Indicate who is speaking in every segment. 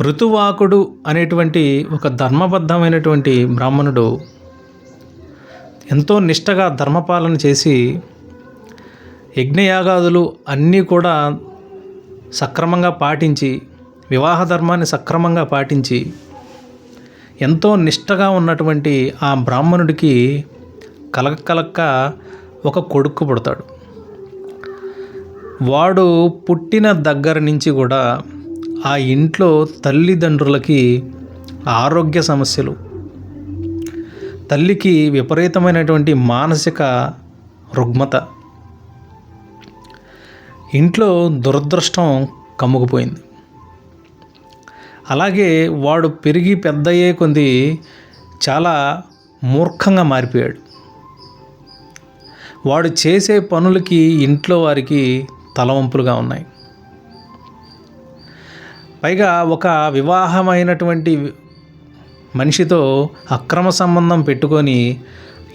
Speaker 1: ఋతువాకుడు అనేటువంటి ఒక ధర్మబద్ధమైనటువంటి బ్రాహ్మణుడు ఎంతో నిష్టగా ధర్మపాలన చేసి యజ్ఞయాగాదులు అన్నీ కూడా సక్రమంగా పాటించి వివాహ ధర్మాన్ని సక్రమంగా పాటించి ఎంతో నిష్టగా ఉన్నటువంటి ఆ బ్రాహ్మణుడికి కలక కలక్క ఒక కొడుకు పుడతాడు. వాడు పుట్టిన దగ్గర నుంచి కూడా ఆ ఇంట్లో తల్లిదండ్రులకి ఆరోగ్య సమస్యలు తల్లికి విపరీతమైనటువంటి మానసిక రుగ్మత. ఇంట్లో దురదృష్టం కమ్ముకుపోయింది. అలాగే వాడు పెరిగి పెద్దయ్యే కొంది చాలా మూర్ఖంగా మారిపోయాడు. వాడు చేసే పనులకి ఇంట్లో వారికి తలవంపులుగా ఉన్నాయి. పైగా ఒక వివాహమైనటువంటి మనిషితో అక్రమ సంబంధం పెట్టుకొని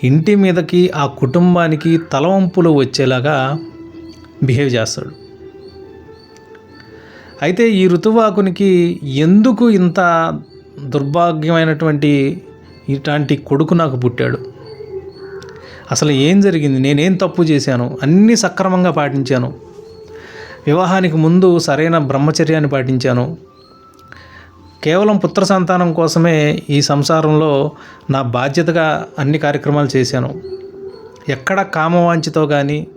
Speaker 1: ఇంటి మీదకి ఆ కుటుంబానికి తలవంపులు వచ్చేలాగా బిహేవ్ చేస్తాడు. అయితే ఈ ఋతువాకునికి ఎందుకు ఇంత దుర్భాగ్యమైనటువంటి ఇట్లాంటి కొడుకు నాకు పుట్టాడు? అసలు ఏం జరిగింది? నేనేం తప్పు చేశాను? అన్నీ సక్రమంగా పాటించాను? వివాహానికి ముందు సరైన బ్రహ్మచర్యాన్ని పాటించాను. కేవలం పుత్ర సంతానం కోసమే ఈ సంసారంలో నా బాధ్యతగా అన్ని కార్యక్రమాలు చేశాను. ఎక్కడ కామవాంఛతో కానీ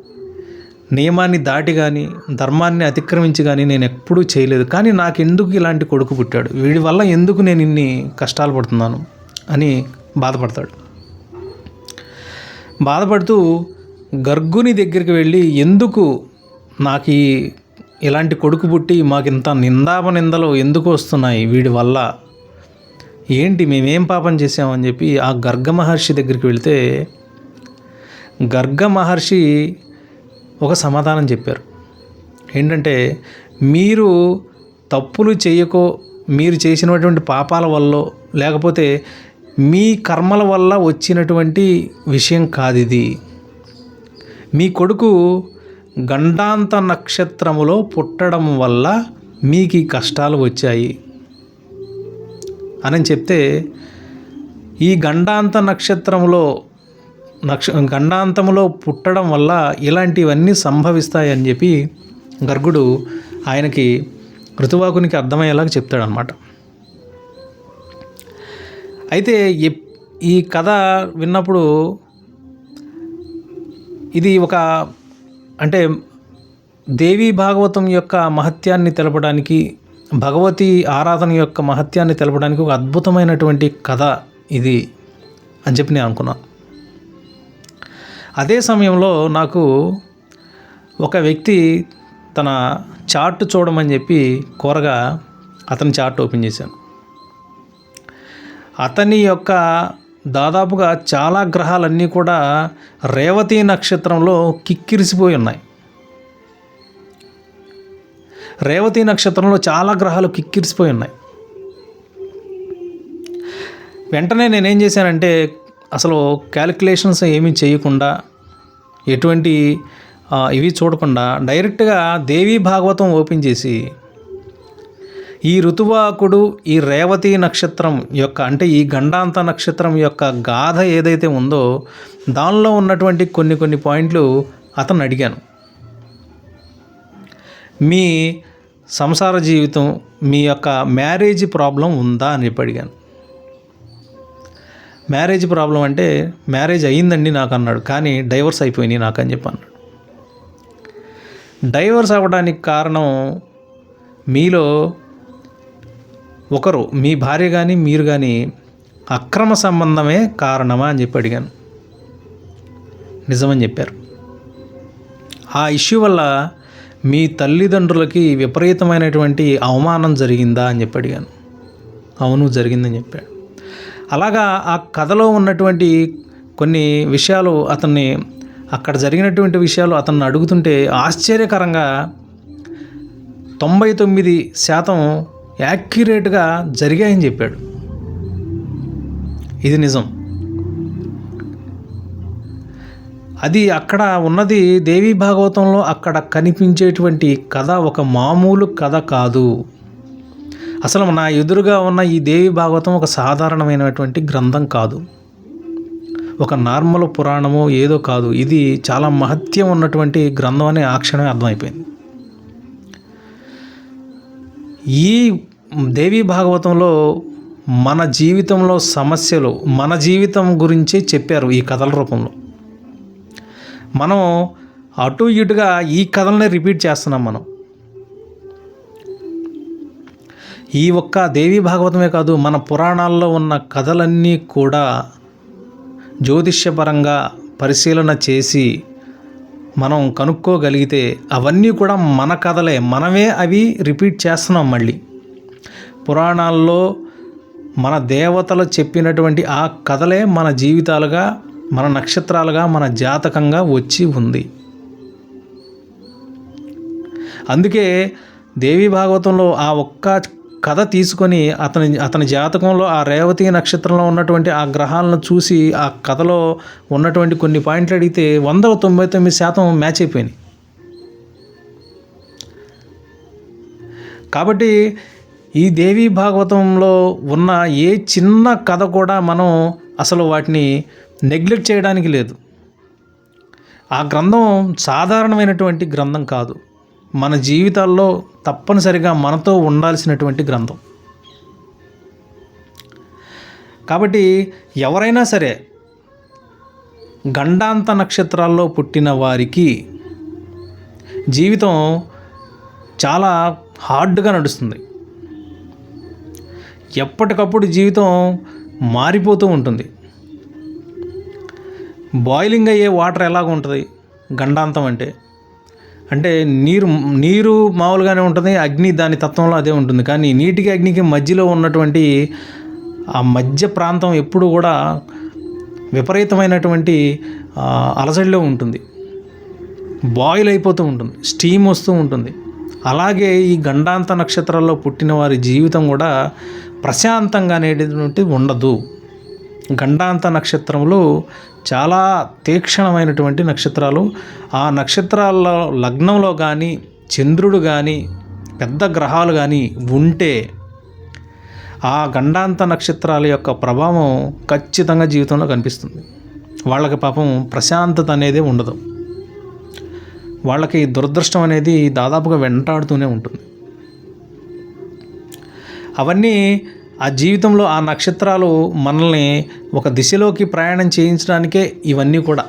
Speaker 1: నియమాన్ని దాటి కానీ ధర్మాన్ని అతిక్రమించి కానీ నేను ఎప్పుడూ చేయలేదు. కానీ నాకు ఎందుకు ఇలాంటి కొడుకు పుట్టాడు? వీడి వల్ల ఎందుకు నేను ఇన్ని కష్టాలు పడుతున్నాను? అని బాధపడతాడు. బాధపడుతూ గర్గుని దగ్గరికి వెళ్ళి ఎందుకు నాకు ఈ ఇలాంటి కొడుకు పుట్టి మాకు ఇంత నిందాప నిందలు ఎందుకు వస్తున్నాయి వీడి వల్ల? ఏంటి మేమేం పాపం చేసామని చెప్పి ఆ గర్గ మహర్షి దగ్గరికి వెళితే గర్గ మహర్షి ఒక సమాధానం చెప్పారు. ఏంటంటే మీరు తప్పులు చేయకో మీరు చేసినటువంటి పాపాల వల్ల లేకపోతే మీ కర్మల వల్ల వచ్చినటువంటి విషయం కాదు ఇది మీ కొడుకు గండాంత నక్షత్రములో పుట్టడం వల్ల మీకు ఈ కష్టాలు వచ్చాయి. అని చెప్తే ఈ గండాంత నక్షత్రములో నక్ష గండాంతములో పుట్టడం వల్ల ఇలాంటివన్నీ సంభవిస్తాయని చెప్పి గర్గుడు ఆయనకి ఋతువాకునికి అర్థమయ్యేలాగా చెప్తాడనమాట అయితే ఎప్- ఈ కథ విన్నప్పుడు ఇది ఒక అంటే దేవీ భాగవతం యొక్క మహత్యాన్ని తెలపడానికి భగవతి ఆరాధన యొక్క మహత్యాన్ని తెలపడానికి ఒక అద్భుతమైనటువంటి కథ ఇది అని చెప్పి నేను అనుకున్నాను అదే సమయంలో నాకు ఒక వ్యక్తి తన చార్ట్ చూడమని చెప్పి కోరగా అతని చార్ట్ ఓపెన్ చేశాను. అతని యొక్క దాదాపుగా చాలా గ్రహాలన్నీ కూడా రేవతి నక్షత్రంలో కిక్కిరిసిపోయి ఉన్నాయి. రేవతి నక్షత్రంలో చాలా గ్రహాలు కిక్కిరిసిపోయి ఉన్నాయి. వెంటనే నేనేం చేశానంటే అసలు క్యాలిక్యులేషన్స్ ఏమీ చేయకుండా ఎటువంటి ఇవి చూడకుండా డైరెక్ట్గా దేవీ భాగవతం ఓపెన్ చేసి ఈ ఋతువాకుడు ఈ రేవతి నక్షత్రం యొక్క అంటే ఈ గండాంత నక్షత్రం యొక్క గాథ ఏదైతే ఉందో దానిలో ఉన్నటువంటి కొన్ని కొన్ని పాయింట్లు అతను అడిగాను. మీ సంసార జీవితం మీ యొక్క మ్యారేజ్ ప్రాబ్లం ఉందా అని చెప్పి అడిగాను. మ్యారేజ్ ప్రాబ్లం అంటే మ్యారేజ్ అయ్యిందండి నాకు అన్నాడు కానీ డైవర్స్ అయిపోయినాయి నాకు అని చెప్పి అన్నాడు. డైవర్స్ అవ్వడానికి కారణం మీలో ఒకరు మీ భార్య కానీ మీరు కానీ అక్రమ సంబంధమే కారణమా? అని చెప్పి అడిగాను. నిజమని చెప్పారు. ఆ ఇష్యూ వల్ల మీ తల్లిదండ్రులకి విపరీతమైనటువంటి అవమానం జరిగిందా? అని చెప్పి అడిగాను. అవును జరిగిందని చెప్పాడు. అలాగా ఆ కథలో ఉన్నటువంటి కొన్ని విషయాలు అతన్ని అక్కడ జరిగినటువంటి విషయాలు అతన్ని అడుగుతుంటే ఆశ్చర్యకరంగా తొంభై తొమ్మిది శాతం యాక్యురేట్గా జరిగాయని చెప్పాడు. ఇది నిజం. అది అక్కడ ఉన్నది దేవీ భాగవతంలో అక్కడ కనిపించేటువంటి కథ ఒక మామూలు కథ కాదు. అసలు నా ఎదురుగా ఉన్న ఈ దేవి భాగవతం ఒక సాధారణమైనటువంటి గ్రంథం కాదు. ఒక నార్మల్ పురాణము ఏదో కాదు. ఇది చాలా మహత్యం ఉన్నటువంటి గ్రంథం అని ఆ క్షణమే అర్థమైపోయింది. ఈ దేవీ భాగవతంలో మన జీవితంలో సమస్యలు మన జీవితం గురించి చెప్పారు ఈ కథల రూపంలో. మనం అటు ఇటుగా ఈ కథలనే రిపీట్ చేస్తున్నాం మనం. ఈ ఒక్క దేవి భాగవతమే కాదు మన పురాణాల్లో ఉన్న కథలన్నీ కూడా జ్యోతిష్యపరంగా పరిశీలన చేసి మనం కనుక్కోగలిగితే అవన్నీ కూడా మన కథలే మనమే అవి రిపీట్ చేస్తున్నాం మళ్ళీ. పురాణాల్లో మన దేవతలు చెప్పినటువంటి ఆ కథలే మన జీవితాలుగా మన నక్షత్రాలుగా మన జాతకంగా వచ్చి ఉంది. అందుకే దేవి భాగవతంలో ఆ ఒక్క కథ తీసుకొని అతని అతని జాతకంలో ఆ రేవతి నక్షత్రంలో ఉన్నటువంటి ఆ గ్రహాలను చూసి ఆ కథలో ఉన్నటువంటి కొన్ని పాయింట్లు అడిగితే వందల తొంభై తొమ్మిది శాతం మ్యాచ్ అయిపోయినాయి. కాబట్టి ఈ దేవీ భాగవతంలో ఉన్న ఏ చిన్న కథ కూడా మనం అసలు వాటిని నెగ్లెక్ట్ చేయడానికి లేదు. ఆ గ్రంథం సాధారణమైనటువంటి గ్రంథం కాదు. మన జీవితాల్లో తప్పనిసరిగా మనతో ఉండాల్సినటువంటి గ్రంథం. కాబట్టి ఎవరైనా సరే గండాంత నక్షత్రాల్లో పుట్టిన వారికి జీవితం చాలా హార్డ్గా నడుస్తుంది. ఎప్పటికప్పుడు జీవితం మారిపోతూ ఉంటుంది. బాయిలింగ్ అయ్యే వాటర్ ఎలాగ ఉంటుంది? గండాంతం అంటే? అంటే నీరు నీరు మామూలుగానే ఉంటుంది అగ్ని దాని తత్వంలో అదే ఉంటుంది. కానీ నీటికి అగ్నికి మధ్యలో ఉన్నటువంటి ఆ మధ్య ప్రాంతం ఎప్పుడు కూడా విపరీతమైనటువంటి అలసడిలో అలజడిలో ఉంటుంది. బాయిల్ అయిపోతూ ఉంటుంది స్టీమ్ వస్తూ ఉంటుంది. అలాగే ఈ గండాంత నక్షత్రాల్లో పుట్టిన వారి జీవితం కూడా ప్రశాంతంగా అనేటువంటి ఉండదు. గండాంత నక్షత్రంలో చాలా తీక్షణమైనటువంటి నక్షత్రాలు. ఆ నక్షత్రాల్లో లగ్నంలో కానీ చంద్రుడు కానీ పెద్ద గ్రహాలు కానీ ఉంటే ఆ గండాంత నక్షత్రాల యొక్క ప్రభావం ఖచ్చితంగా జీవితంలో కనిపిస్తుంది. వాళ్ళకి పాపం ప్రశాంతత అనేది ఉండదు. వాళ్ళకి దురదృష్టం అనేది దాదాపుగా వెంటాడుతూనే ఉంటుంది. అవన్నీ ఆ జీవితంలో ఆ నక్షత్రాలు మనల్ని ఒక దిశలోకి ప్రయాణం చేయించడానికే ఇవన్నీ కూడా.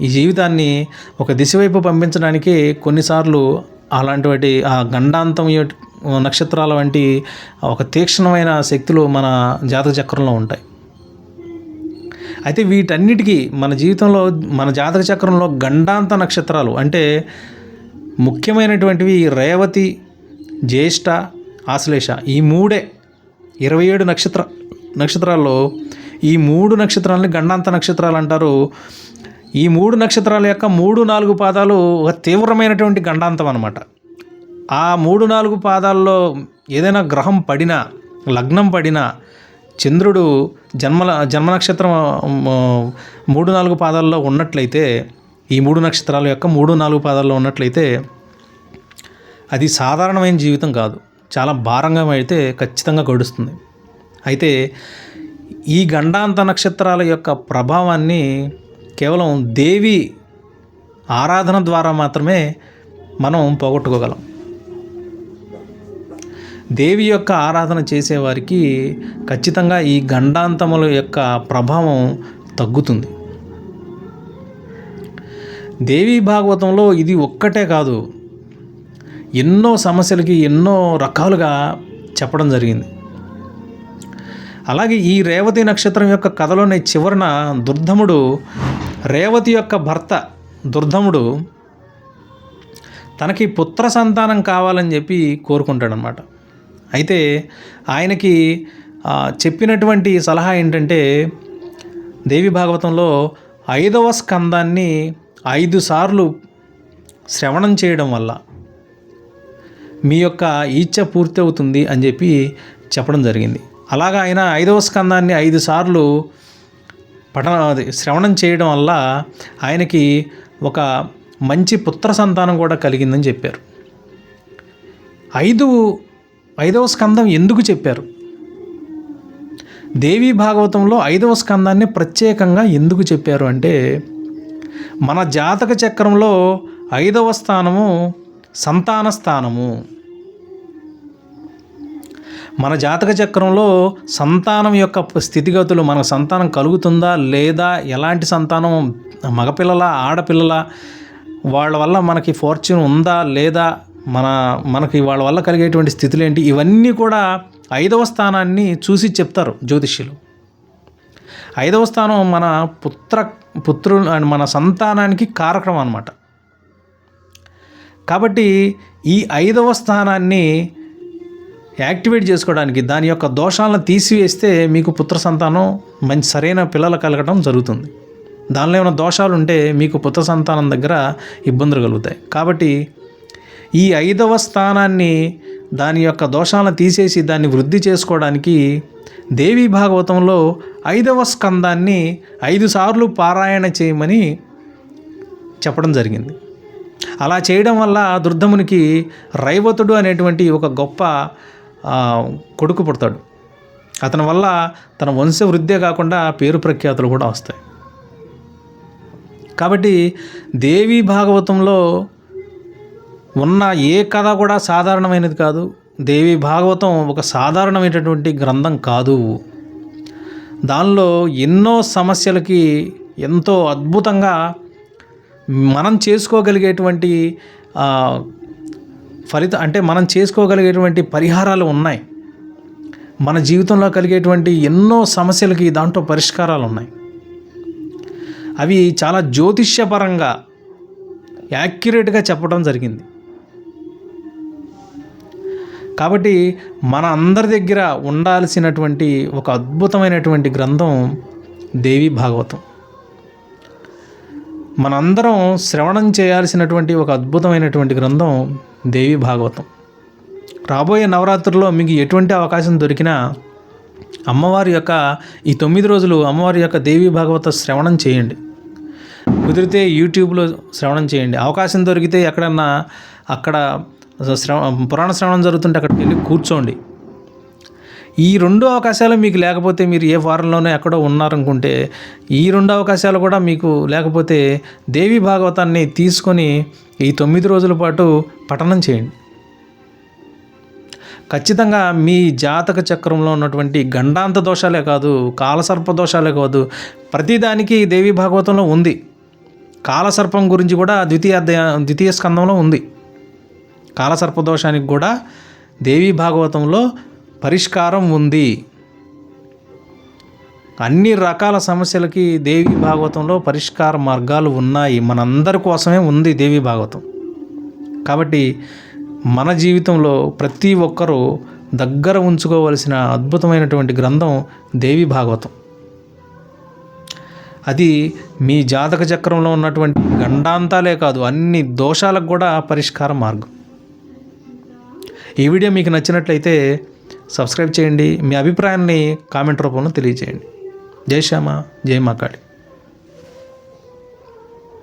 Speaker 1: ఈ జీవితాన్ని ఒక దిశ వైపు పంపించడానికి కొన్నిసార్లు అలాంటి వాటి ఆ గండాంతం నక్షత్రాల వంటి ఒక తీక్షణమైన శక్తులు మన జాతక చక్రంలో ఉంటాయి. అయితే వీటన్నిటికీ మన జీవితంలో మన జాతక చక్రంలో గండాంత నక్షత్రాలు అంటే ముఖ్యమైనటువంటివి రేవతి జ్యేష్ఠ ఆశ్లేష. ఈ మూడే ఇరవై ఏడు నక్షత్ర నక్షత్రాల్లో ఈ మూడు నక్షత్రాలని గండాంత నక్షత్రాలు అంటారు. ఈ మూడు నక్షత్రాల యొక్క మూడు నాలుగు పాదాలు ఒక తీవ్రమైనటువంటి గండాంతం అనమాట ఆ మూడు నాలుగు పాదాల్లో ఏదైనా గ్రహం పడినా లగ్నం పడినా చంద్రుడు జన్మల జన్మ నక్షత్రం మూడు నాలుగు పాదాల్లో ఉన్నట్లయితే ఈ మూడు నక్షత్రాల యొక్క మూడు నాలుగు పాదాల్లో ఉన్నట్లయితే అది సాధారణమైన జీవితం కాదు. చాలా భారంగా అయితే ఖచ్చితంగా గడుస్తుంది. అయితే ఈ గండాంత నక్షత్రాల యొక్క ప్రభావాన్ని కేవలం దేవి ఆరాధన ద్వారా మాత్రమే మనం పోగొట్టుకోగలం. దేవి యొక్క ఆరాధన చేసేవారికి ఖచ్చితంగా ఈ గండాంతముల యొక్క ప్రభావం తగ్గుతుంది. దేవి భాగవతంలో ఇది ఒక్కటే కాదు. ఎన్నో సమస్యలకి ఎన్నో రకాలుగా చెప్పడం జరిగింది. అలాగే ఈ రేవతి నక్షత్రం యొక్క కథలోని చివరన దుర్ధముడు రేవతి యొక్క భర్త దుర్ధముడు తనకి పుత్ర సంతానం కావాలని చెప్పి కోరుకుంటాడనమాట అయితే ఆయనకి చెప్పినటువంటి సలహా ఏంటంటే దేవి భాగవతంలో ఐదవ స్కందాన్ని ఐదు సార్లు శ్రవణం చేయడం వల్ల మీ యొక్క ఈచ్ఛ పూర్తి అవుతుంది అని చెప్పి చెప్పడం జరిగింది. అలాగా ఆయన ఐదవ స్కందాన్ని ఐదు సార్లు పఠన శ్రవణం చేయడం వల్ల ఆయనకి ఒక మంచి పుత్ర సంతానం కూడా కలిగిందని చెప్పారు. ఐదు ఐదవ స్కందం ఎందుకు చెప్పారు? దేవీ భాగవతంలో ఐదవ స్కందాన్ని ప్రత్యేకంగా ఎందుకు చెప్పారు అంటే మన జాతక చక్రంలో ఐదవ స్థానము సంతాన స్థానము. మన జాతక చక్రంలో సంతానం యొక్క స్థితిగతులు మన సంతానం కలుగుతుందా లేదా ఎలాంటి సంతానం మగపిల్లల ఆడపిల్లల వాళ్ళ వల్ల మనకి ఫార్చ్యూన్ ఉందా లేదా మన మనకి వాళ్ళ వల్ల కలిగేటువంటి స్థితులు ఏంటి ఇవన్నీ కూడా ఐదవ స్థానాన్ని చూసి చెప్తారు జ్యోతిష్యులు. ఐదవ స్థానం మన పుత్ర పుత్రు మన సంతానానికి కారకం అన్నమాట. కాబట్టి ఈ ఐదవ స్థానాన్ని యాక్టివేట్ చేసుకోవడానికి దాని యొక్క దోషాలను తీసివేస్తే మీకు పుత్ర సంతానం మంచి సరైన పిల్లలు కలగడం జరుగుతుంది. దానిలో ఏమైనా దోషాలు ఉంటే మీకు పుత్ర సంతానం దగ్గర ఇబ్బందులు కలుగుతాయి. కాబట్టి ఈ ఐదవ స్థానాన్ని దాని యొక్క దోషాలను తీసేసి దాన్ని వృద్ధి చేసుకోవడానికి దేవీ భాగవతంలో ఐదవ స్కందాన్ని ఐదు సార్లు పారాయణ చేయమని చెప్పడం జరిగింది. అలా చేయడం వల్ల దుర్ధమునికి రైవతుడు అనేటువంటి ఒక గొప్ప కొడుకు పుడతాడు. అతని వల్ల తన వంశ వృద్ధే కాకుండా పేరు ప్రఖ్యాతులు కూడా వస్తాయి. కాబట్టి దేవీ భాగవతంలో ఉన్న ఏ కథ కూడా సాధారణమైనది కాదు. దేవి భాగవతం ఒక సాధారణమైనటువంటి గ్రంథం కాదు. దానిలో ఎన్నో సమస్యలకి ఎంతో అద్భుతంగా మనం చేసుకోగలిగేటువంటి ఫలిత అంటే మనం చేసుకోగలిగేటువంటి పరిహారాలు ఉన్నాయి. మన జీవితంలో కలిగేటువంటి ఎన్నో సమస్యలకి దాంట్లో పరిష్కారాలు ఉన్నాయి. అవి చాలా జ్యోతిష్యపరంగా యాక్యురేట్గా చెప్పడం జరిగింది. కాబట్టి మన అందరి దగ్గర ఉండాల్సినటువంటి ఒక అద్భుతమైనటువంటి గ్రంథం దేవి భాగవతం. మనందరం శ్రవణం చేయాల్సినటువంటి ఒక అద్భుతమైనటువంటి గ్రంథం దేవి భాగవతం. రాబోయే నవరాత్రుల్లో మీకు ఎటువంటి అవకాశం దొరికినా అమ్మవారి యొక్క ఈ తొమ్మిది రోజులు అమ్మవారి యొక్క దేవి భాగవత శ్రవణం చేయండి. కుదిరితే యూట్యూబ్లో శ్రవణం చేయండి. అవకాశం దొరికితే ఎక్కడన్నా అక్కడ శ్రవ పురాణ శ్రవణం జరుగుతుంటే అక్కడికి వెళ్ళి కూర్చోండి. ఈ రెండు అవకాశాలు మీకు లేకపోతే మీరు ఏ వారంలోనే ఎక్కడో ఉన్నారనుకుంటే ఈ రెండు అవకాశాలు కూడా మీకు లేకపోతే దేవి భాగవతాన్ని తీసుకొని ఈ తొమ్మిది రోజుల పాటు పఠనం చేయండి. ఖచ్చితంగా మీ జాతక చక్రంలో ఉన్నటువంటి గండాంత దోషాలే కాదు కాలసర్ప దోషాలే కాదు ప్రతిదానికి దేవి భాగవతంలో ఉంది. కాలసర్పం గురించి కూడా ద్వితీయ అధ్యాయ ద్వితీయ స్కందంలో ఉంది. కాలసర్పదోషానికి కూడా దేవి భాగవతంలో పరిష్కారం ఉంది. అన్ని రకాల సమస్యలకి దేవి భాగవతంలో పరిష్కార మార్గాలు ఉన్నాయి. మనందరి కోసమే ఉంది దేవి భాగవతం. కాబట్టి మన జీవితంలో ప్రతి ఒక్కరూ దగ్గర ఉంచుకోవలసిన అద్భుతమైనటువంటి గ్రంథం దేవి భాగవతం. అది మీ జాతక చక్రంలో ఉన్నటువంటి గండాంతాలే కాదు అన్ని దోషాలకు కూడా పరిష్కార మార్గం. ఈ వీడియో మీకు నచ్చినట్లయితే సబ్స్క్రైబ్ చేయండి. మీ అభిప్రాయాన్ని కామెంట్ రూపంలో తెలియజేయండి. జై శ్యామ జై మాకాళి.